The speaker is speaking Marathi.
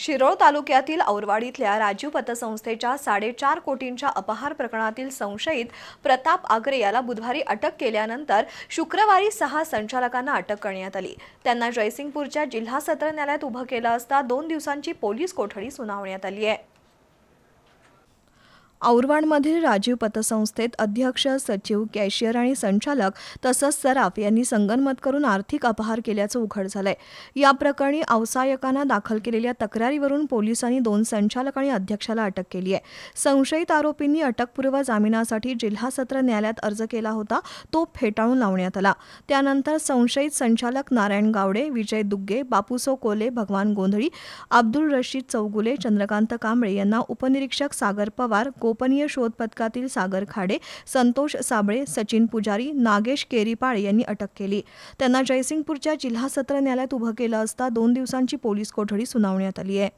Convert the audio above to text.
शिरोळ तालुक्यातील औरवाडीतल्या राजीव पतसंस्थेच्या साडेचार कोटींच्या अपहार प्रकरणातील संशयित प्रताप आगरे याला बुधवारी अटक केल्यानंतर शुक्रवारी सहा संचालकांना अटक करण्यात आली. त्यांना जयसिंगपूरच्या जिल्हा सत्र न्यायालयात उभं केलं असता दोन दिवसांची पोलीस कोठडी सुनावण्यात आली आहे. औरवाडमधील राजीव पतसंस्थेत अध्यक्ष सचिव कॅशियर आणि संचालक तसंच सराफ यांनी संगनमत करून आर्थिक अपहार केल्याचं उघड झालंय. या प्रकरणी औसायकांना दाखल केलेल्या तक्रारीवरून पोलिसांनी दोन संचालक आणि अध्यक्षाला अटक केली आहे. संशयित आरोपींनी अटकपूर्व जामिनासाठी जिल्हा सत्र न्यायालयात अर्ज केला होता तो फेटाळून लावण्यात आला. त्यानंतर संशयित संचालक नारायण गावडे विजय दुग्गे बापूसो कोले भगवान गोंधळी अब्दुल रशीद चौगुले चंद्रकांत कांबळे यांना उपनिरीक्षक सागर पवार गोपनीय शोध पथकातील सागर खाडे संतोष साबळे सचिन पुजारी नागेश केरीपाळे यांनी अटक केली. त्यांना जयसिंगपूरच्या जिल्हा सत्र न्यायालयात उभं केलं असता दोन दिवसांची पोलीस कोठडी सुनावण्यात आली आहे.